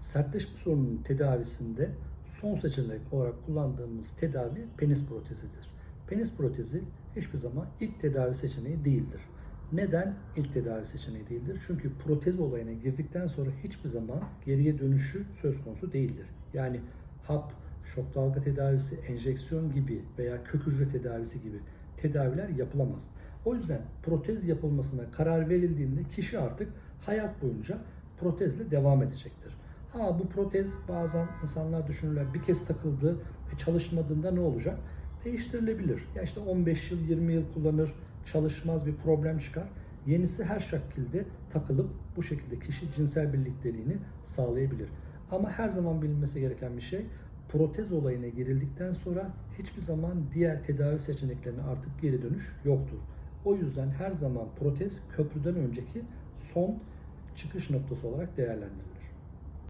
Sertleşme sorununun tedavisinde son seçenek olarak kullandığımız tedavi penis protezidir. Penis protezi hiçbir zaman ilk tedavi seçeneği değildir. Neden ilk tedavi seçeneği değildir? Çünkü protez olayına girdikten sonra hiçbir zaman geriye dönüşü söz konusu değildir. Yani hap, şok dalga tedavisi, enjeksiyon gibi veya kök hücre tedavisi gibi tedaviler yapılamaz. O yüzden protez yapılmasına karar verildiğinde kişi artık hayat boyunca protezle devam edecektir. Ha bu protez bazen insanlar düşünürler bir kez takıldı ve çalışmadığında ne olacak? Değiştirilebilir. Ya işte 15 yıl 20 yıl kullanır çalışmaz bir problem çıkar. Yenisi her şekilde takılıp bu şekilde kişi cinsel birlikteliğini sağlayabilir. Ama her zaman bilinmesi gereken bir şey protez olayına girildikten sonra hiçbir zaman diğer tedavi seçeneklerine artık geri dönüş yoktur. O yüzden her zaman protez köprüden önceki son çıkış noktası olarak değerlendirilir.